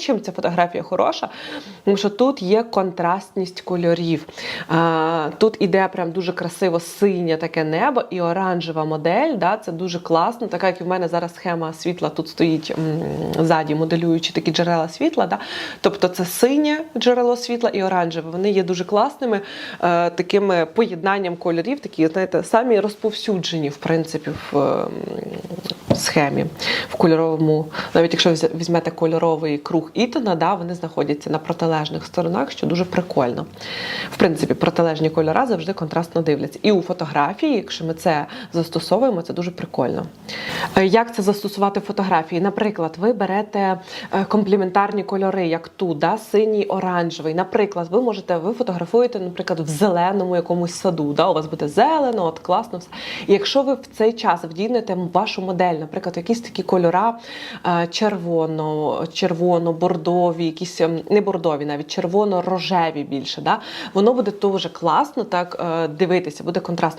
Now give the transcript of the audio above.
Чим ця фотографія хороша? Тому що тут є контрастність кольорів. Тут іде прям дуже красиво синє таке небо і оранжева модель. Да, це дуже класно. Така як і в мене зараз схема світла тут стоїть ззаді, моделюючи такі джерела світла. Да? Тобто це синє джерело світла і оранжеве. Вони є дуже класними е, такими поєднанням кольорів, такі, знаєте, самі розповсюджені, в принципі, в схемі, в кольоровому, навіть якщо візьмете кольоровий круг Ітона, да, вони знаходяться на протилежних сторонах, що дуже прикольно. В принципі, протилежні кольори завжди контрастно дивляться. І у фотографії, якщо ми це застосовуємо, це дуже прикольно. Е, Як це застосувати в фотографії? Наприклад, ви берете е, комплементарні кольори, як тут, да, синій, оранжевий. Наприклад, ви можете, ви фотографуєте, наприклад, в зеленому якомусь саду. Да, у вас буде зелено, от класно все. І якщо ви в цей час вдінете вашу модель, наприклад, якісь такі кольора е, червоно, червоно-бордові, якісь ем, не бордові, навіть червоно-рожеві більше, да, воно буде дуже класно так е, дивитися, буде контрастно.